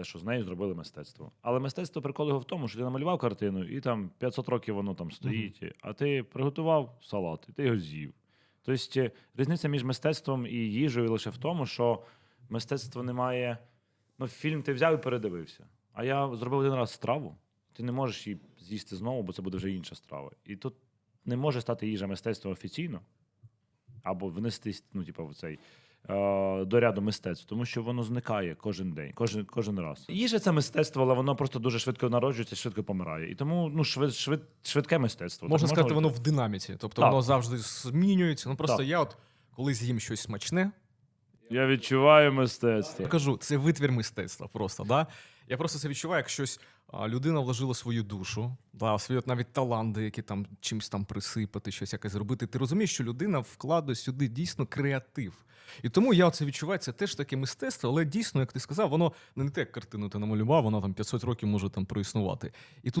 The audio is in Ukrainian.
те, що з нею зробили мистецтво. Але мистецтво прикол його в тому, що ти намалював картину, і там 500 років воно там стоїть, а ти приготував салат, і ти його з'їв. Тобто е, різниця між мистецтвом і їжею лише в тому, що мистецтво не має. Ну, фільм ти взяв і передивився. А я зробив один раз страву, ти не можеш її з'їсти знову, бо це буде вже інша страва. І тут не може стати їжа мистецтва офіційно, або внестись, ну, типу, в цей. Е, До ряду мистецтв, тому що воно зникає кожен день, кожен, кожен раз. Їжа це мистецтво, але воно просто дуже швидко народжується, швидко помирає. І тому ну, швид, швид, швидке мистецтво. Можна Так сказати, воно в динаміці. Тобто Так. воно завжди змінюється. Ну просто Так. я, от коли з'їм щось смачне, Я відчуваю мистецтво. я кажу, це витвір мистецтва просто. Да? Я просто це відчуваю, як щось людина вложила свою душу, да, свої от навіть таланти, які там чимось там присипати, щось якесь зробити. Ти розумієш, що людина вкладає сюди дійсно креатив. І тому я це відчуваю, це теж таке мистецтво, але дійсно, як ти сказав, воно не те, як картину ти намалював, вона там 500 років може там проіснувати. І тут